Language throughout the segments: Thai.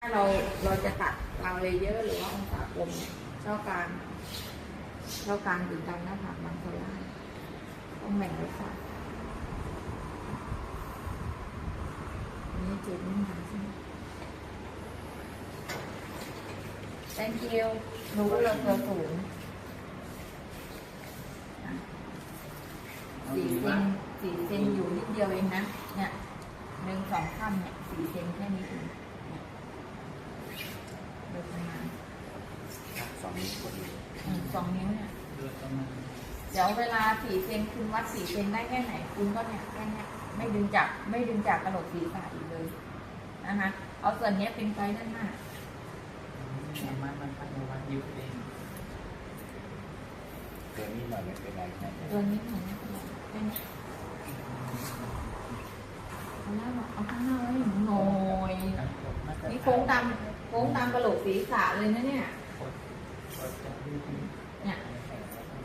ถ้าเราเราจะตัดกลางเลเยอร์หรือว่าองศากลมเนี่ยช่อกลางช่อกลางถึงกลางหน้าผากบางโซล่าต้องแบ่งไว้ก่อนอันนี้เจ็บไม่มาใช่ไหม thank you รู้ว่าเราตัวสูงสี่เซนสี่เซนอยู่นิดเดียวเองนะ เนี่ยหนึ่งสองข้ามเนี่ยสี่เซนแค่นี้เองเนี่ยโดยประมาณ สอง นิ้วพอดีอืมสองนิ้วเนี่ยโดยประมาณเดี๋ยวเวลาสี่เซนคุณวัดสี่เซนได้แค่ไหนคุณก็เนี่ยแค่เนี้ยไม่ดึงจากไม่ดึงจากกระโหลกศีรษะอีกเลยนะคะเอาส่วนเนี้ยเป็นไกด์ด้านหน้ามันมันพันวัดยูเองเกินนิดหน่อยไม่เป็นไรครับตัวนี้หน่อยนะแค่เนี้ยเอาหน้ามาเอาข้างหน้าไว้หนูหน่อยนี่โค้งตามโค้งตามกระโหลกศีรษะเลยนะเนี่ย เนี่ย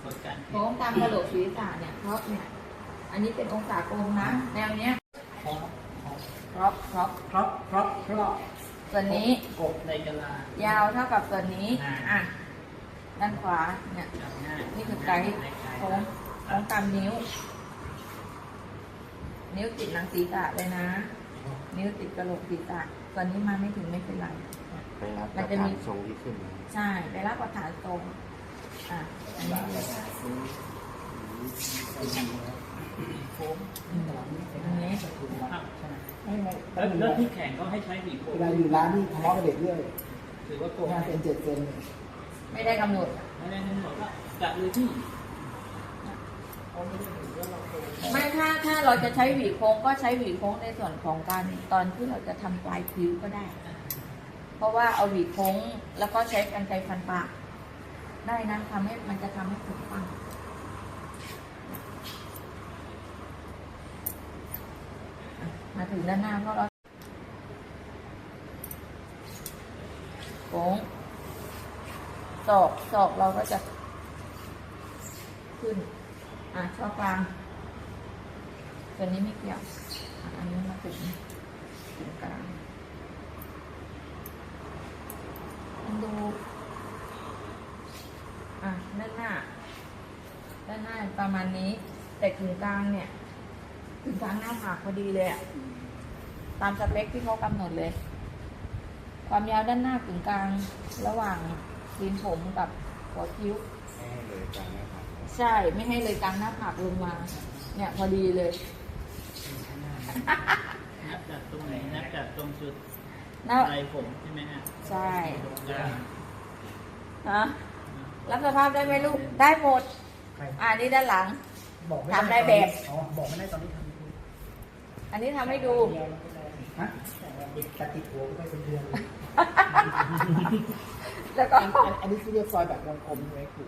กดการโค้งตามกระโหลกศีรษะเนี่ยเพราะเนี่ย อันนี้เป็นองศากลมนะ แนวเนี้ยพร้อมครอบครอบเพราะเพราะเพราะส่วนนี้กบในกะลายาวเท่ากับส่วนนี้อะด้านขวาเนี่ยจับง่ายนี่คือไกด์โค้งโค้งตามนิ้ว นิ้วติดหนังศีรษะเลยนะ นิ้วติดกระโหลกศีรษะ ส่วนนี้มาไม่ถึงไม่เป็นไร ไปรับมันจะมีทรงที่ขึ้นมาใช่ไปรับประฐานตรงอะอันนี้โค้งอืมอันนี้ครับใช่ไหมไม่ไม่แล้วแล้วที่แข่งก็ให้ใช้บีบโคเวลาอยู่ร้านนี่ทะเลาะกับเด็กเรื่อยถือว่าโกงห้าเซนเจ็ดเซนไม่ได้กำหนดไม่ได้นั่นบอกว่าจัดเลยที่ เขาไม่ได้ถือว่าเราโกง ไม่ถ้าถ้าเราจะใช้หวีโค้งก็ใช้หวีโค้งในส่วนของการตอนที่เราจะทำปลายคิ้วก็ได้ เพราะว่าเอาหวีโค้งแล้วก็ใช้กันไกรฟันปากได้นะทำให้มันจะทำให้ผมปังอะมาถึงด้านหน้าเพราะเราโค้งศอกศอกเราก็จะ ขึ้น อะช่อกลาง ตัวนี้ไม่เกี่ยวอะอันนี้มาถึงถึงกลางมันดู อะ ด้านหน้า ด้านหน้าประมาณนี้ แต่ถึงกลางเนี่ย ถึงกลางหน้าผากพอดีเลยอะตามสเปคที่เขากำหนดเลย ความยาวด้านหน้าถึงกลางระหว่างซีนผมกับหัวคิ้วให้เลยกลางหน้าผากใช่ ไม่ให้เลยกลางหน้าผากลงมา เนี่ยพอดีเลย นับจากตรงไหนนับจากตรงจุดหน้าไรผมใช่ไหมฮะใช่ตรงกลางฮะรับสภาพได้ไหมลูก ได้หมด ใครอ่านี่ด้านหลัง บอกไม่ทำได้แบบ อ๋อบอกไม่ได้ตอนนี้ทอันนี้ทำให้ดูำฮะเด็กตัดติดหัวก็ได้เป็นเดือนแล้วก็อันอันอันนี้คือเรียกซอยแบบวงกลมใช่ไหมครู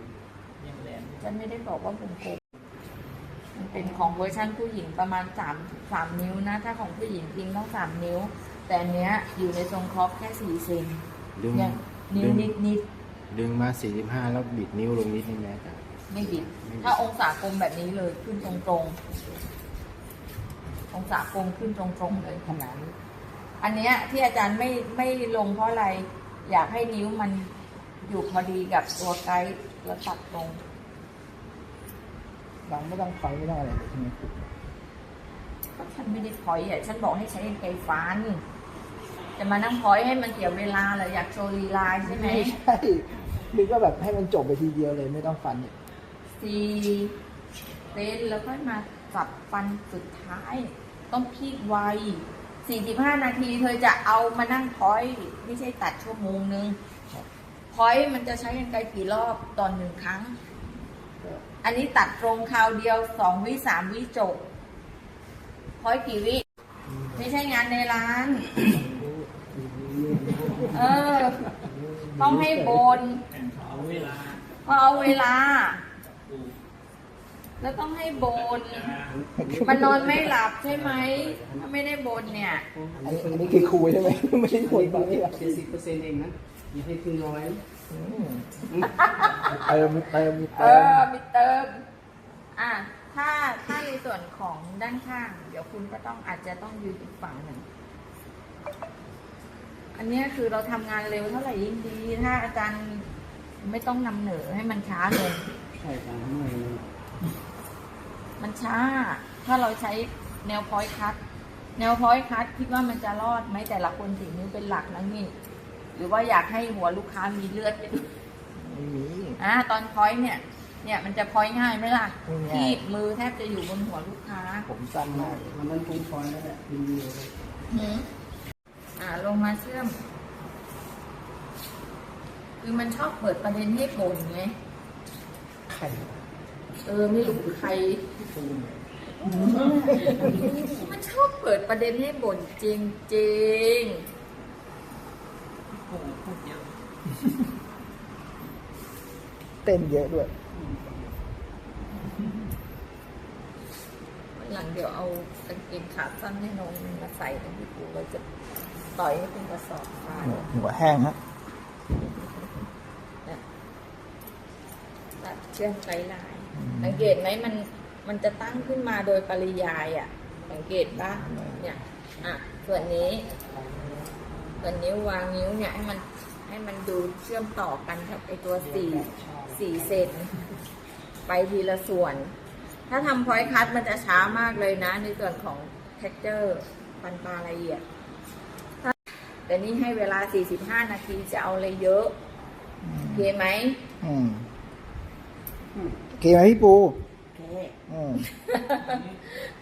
ยังแหลม ฉันไม่ได้บอกว่าผมโกงมัน เป็นของเวอร์ชันผู้หญิงประมาณสามสามนิ้วนะ ถ้าของผู้หญิงจริงต้องสามนิ้ว แต่อันเนี้ยอยู่ในทรงครอปแค่สี่เซนดึงเนี่ยนิ้วดึง นิดนิดดึงมาสี่สิบห้าแล้วบิดนิ้วลงนิดนึงนะจ๊ะๆไม่บิด ถ้าองศากลมแบบนี้เลยขึ้นตรงตรงๆองศากลมขึ้นตรงตรงๆเลยขนาดนี้อันเนี้ยที่อาจารย์ไม่ไม่ลงเพราะอะไร อยากให้นิ้วมันอยู่พอดีกับตัวไกด์แล้วตัดตรง เราไม่ต้องไฟไม่ต้องอะไรเลยใช่ไหมครูก็ฉันไม่ได้พอยอะฉันบอกให้ใช้ไกลฟัน จะมานั่งพอยให้มันเสียเวลาเหรออยากโชว์ลีลาใช่ไหมไม่ใช่นึกว่าแบบให้มันจบไปทีเดียวเลยไม่ต้องฟันเนี่ยสี่เซนแล้วค่อยมาสับฟันสุดท้าย ต้องพีดไวสี่สิบห้านาทีเธอจะเอามานั่งพอยไม่ใช่ตัดชั่วโมงนึงพอยมันจะใช้กันไกลกี่รอบตอนหนึ่งครั้งก็ อันนี้ตัดตรงคราวเดียวสองวิสามวิจบพอยกี่วิ ไม่ใช่งานในร้าน เออ ต้องให้บนแข่งเขาเวลาพอเอาเวลาดูแล้วต้องให้บน มันนอนไม่หลับใช่ไหม ถ้าไม่ได้บนเนี่ย อันนี้อันนี้คือครูใช่ไหม ไม่ได้คนตอนนี้เจ็ดสิบเปอร์เซ็นต์เองนะ อย่าให้คือน้อยอืม เติมมีเติมมีเอเติมอมีเติม อะ ถ้าถ้าในส่วนของด้านข้าง เดี๋ยวคุณก็ต้องอาจจะต้องยืนอีกฝั่งหนึ่ง อันเนี้ยคือเราทำงานเร็วเท่าไหร่ยิ่งดี ถ้าอาจารย์ไม่ต้องนำเหนือให้มันช้าลงใช่ครับข้างในเลยมันช้า ถ้าเราใช้แนวพอยคัทแนวพอยคัทคิดว่ามันจะรอดไหมแต่ละคนสีนิ้วเป็นหลักนะนี่ หรือว่าอยากให้หัวลูกค้ามีเลือดไปด้วยไม่มี อ่าตอนพอยเนี่ย เนี่ยมันจะพอยง่ายไหมล่ะไม่ง่าย ที่มือแทบจะอยู่บนหัวลูกค้าผมสั้นมากวันนั้นผมฟอยแล้วแหละดีเลยหืมอ่าลงมาเชื่อม คือมันชอบเปิดประเด็นให้บ่นไงใครเออไม่รู้ใครมันชอบเปิดประเด็นให้บ่นจริงจริงโอ้โห พูดเยอะ เต้นเยอะด้วยๆวันหลังเดี๋ยวเอากางเกงขาสั้นให้น้องมาใส่กันที่กูเราจะต่อยให้เป็นกระสอบทรายหัวแห้งฮะเนี่ยตัดเชือกไกด์ไลน์สังเกตไหมมันมันจะตั้งขึ้นมาโดยปริยายอะ สังเกตปะเนี่ย อะ ส่วนนี้ ส่วนนิ้ววางนิ้วเนี่ยให้มันให้มันดูเชื่อมต่อกันกับไอตัวสี่สี่เซนไปทีละส่วน ถ้าทำพอยคัตมันจะช้ามากเลยนะ ในส่วนของ texture ปันปลาละเอียดถ้าแต่นี่ให้เวลา 45 นาทีจะเอาอะไรเยอะโอเคไหมอืมโอเคไหมพี่ปูโอเคอืม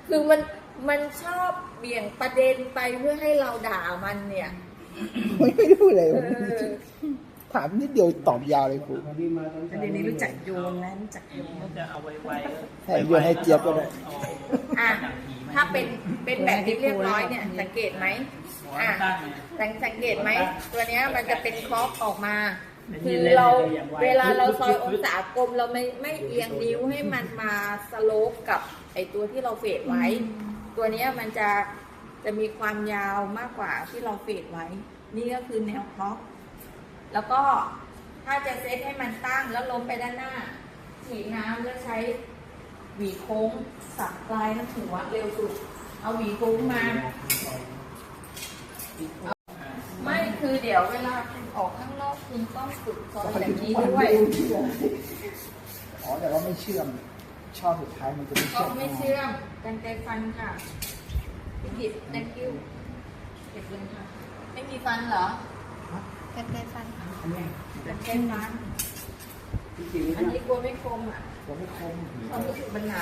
คือมันมันชอบเบี่ยงประเด็นไปเพื่อให้เราด่ามันเนี่ย ไม่ไม่ได้พูดอะไรเอผมอถามนิดเดียวตอบยาวเลยปูพอดีมาตอนประเด็นนี้รู้จักโยนนะรู้จักโยนเขาจะเอาไว้ไว้ให้โยนให้เจี๊ยบก็ได้เอาอะหนังผีไหมถ้าเป็นเป็นแบบที่เรียบร้อยเนี่ย สังเกตไหมหัวอะตั้งไงสังสังเกตไหมตัวเนี้ยมันจะเป็นครอปออกมาเป็นคือเล่นๆเราเลยอย่างไวเวลาเราซอยองศากลมเราไม่ไม่เอียงนิ้วให้มันมาสโลปกับไอตัวที่เราเฟดไว้ ตัวเนี้ยมันจะ จะมีความยาวมากกว่าที่เราเฟดไว้ นี่ก็คือแนวครอปแล้วก็ถ้าจะเซตให้มันตั้งแล้วล้มไปด้านหน้าฉีดน้ำแล้วใช้หวีโค้งสับปลายน้ำหัวเร็วสุด เอาหวีโค้งมา ไม่คือเดี๋ยวเวลาคุณออกข้างนอกคุณต้องฝึกซอยแบบนี้ด้วยอ๋อแต่ว่าไม่เชื่อม ชอบสุดท้ายมันจะไม่ก็เชื่อมไม่เชื่อมกันไกรฟันค่ะ พี่กิต thank you เก็บเลยค่ะ ไม่มีฟันเหรอกันไกรฟันอันเนี้ยกันไกรฟันจริงๆอันเนี่ยนี้กลัวไม่คมอะผมไม่คมความรู้สึกปัญหา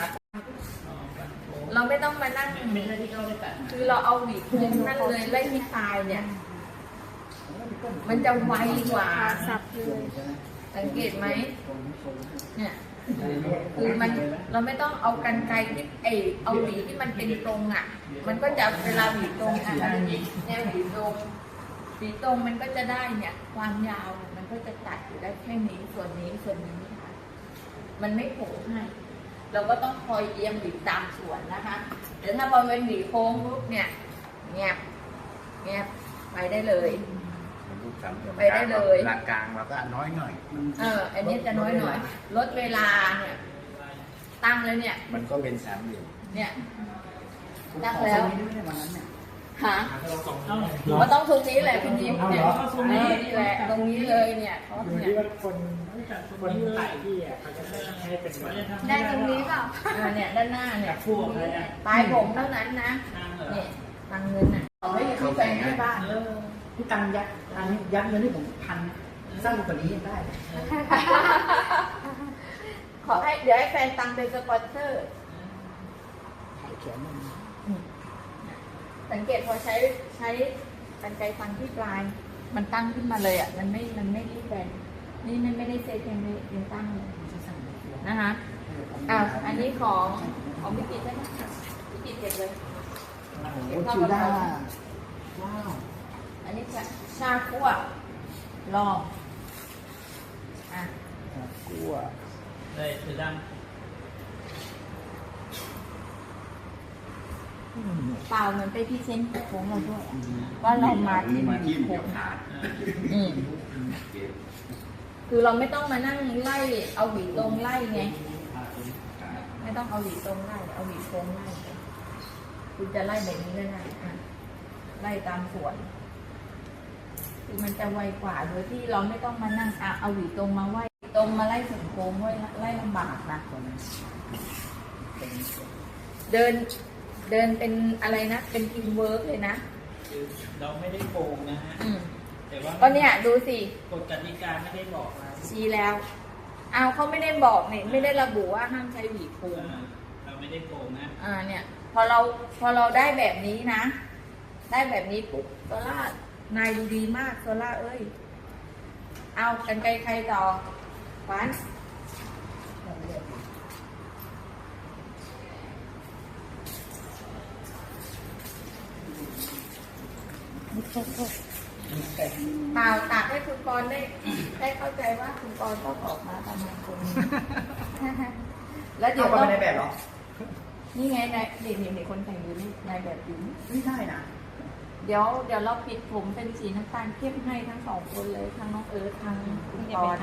เราไม่ต้องมานั่งไม่ใช่ที่เขาได้ตัดคือเราเอาหวีโค้งนั่นเลยไล่ที่ปลายเนี่ย มันจะไวกว่าสับเลยสังเกตไหมเนี่ย คือมันเราไม่ต้องเอากันไกรที่เอเอาหวีที่มันเป็นตรงอะ มันก็จะเวลาหวีตรงอะแนวหวีตรงหวีตรงมันก็จะได้เนี่ย ความยาวมันก็จะตัดอยู่ได้แค่นี้ส่วนนี้ส่วนนี้ค่ะมันไม่โผล่ให้เราก็ต้องคอยเอียงหวีตามส่วนนะคะเดี๋ยวถ้าพอเป็นหวีโค้งปุ๊บเนี่ยแงบแงบไปได้เลย ไปได้เลย หลักกลางเราก็น้อยหน่อยเออ อันนี้จะน้อยหน่อย ลดเวลาเนี่ย ตั้งแล้วเนี่ย มันก็เป็นสามเหลี่ยมเนี่ย ตั้งแล้วไม่ได้วันนั้นเนี่ยหาเอ้าก็ต้องตรงนี้แหละพี่จิ๊บเนี่ยเออนี่แหละ ตรงนี้เลยเนี่ยเขาอยู่เนี่ยที่ว่าคนคนถ่ายที่อะเขาจะให้เป็นแบบ ได้ตรงนี้เปล่าอ่าเนี่ย ด้านหน้าเนี่ยคู่อะไรอะปลายผมเท่านั้นนะนั่งเหรอเนี่ยตังเงินอะขอให้อยู่ที่แฟนที่บ้านเออ พี่ตังยัดตังยัดเงินให้ผมพันสั้นกว่านี้ยังได้ขอให้เดี๋ยวให้แฟนตังเป็นสปอนเซอร์ ถ่ายแขนมันสังเกตพอใช้ใช้กันไกรฟันที่ปลาย มันตั้งขึ้นมาเลยอะ มันไม่ มันไม่รีบแบนนี่มันไม่ได้เซตยังไม่ยังตั้งเลยนะคะอ่าอันนี้ของของพิกิตใช่ไหมพิกิตเก็บเลยโอ้จูด้าว้าว อันนี้ชาชาคั่วลองอะกลัวเลยคือดังเปล่ามันไปพรี่เซนต์โค้งเราด้วยอะว่าเรามาที่มาที่โค้เดียวงขาดอืมคือเราไม่ต้องมานั่งไล่เอาหวีตรงไล่ไง ไม่ต้องเอาหวีตรงไล่ เอาหวีโค้งไล่ไปคุณจะไล่แบบนี้ก็ได้อะไล่ตามส่วน คือมันจะไวกว่าโดยที่เราไม่ต้องมานั่งอะเอาหวีตรงมาไว้ตรงมาไล่ถึงโค้งไว้ไล่ลำบากนะเดินเดินเป็นอะไรนะ เป็นทีมเวิร์กเลยนะคือเราไม่ได้โกงนะฮะอืมแต่ว่าก็เนี่ยดูสิกฎกติกาไม่ได้บอกนะชี้แล้วเอาเขาไม่ได้บอกเนี่ยไม่ได้ระบุว่าห้ามใช้หวีโค้งอ่าเราไม่ได้โกงนะอ่าเนี่ย พอเราพอเราได้แบบนี้นะ ได้แบบนี้ปุ๊บโซล่า นายดูดีมากโซล่าเอ้ย เอากันไกลใครต่อฟันเปล่าตากให้คุณกรณ์ได้ได้เข้าใจว่าคุณกรณ์ต้องออกมาประมาณคนนี้แล้วเดี๋เดี๋ยยววต้ก็องไม่ได้แบบหรอนี่ไงนายเด็กเด็กคนแต่งอยู่นี่นายแบบอยู่นี่ ไม่ได้นะ เดี๋ยวเดี๋ยวเราปิดผมเป็นสีน้ำตาลเข้มให้ทั้งสองคนเลยทั้งน้องเอิร์ธทั้งคุณกรณ์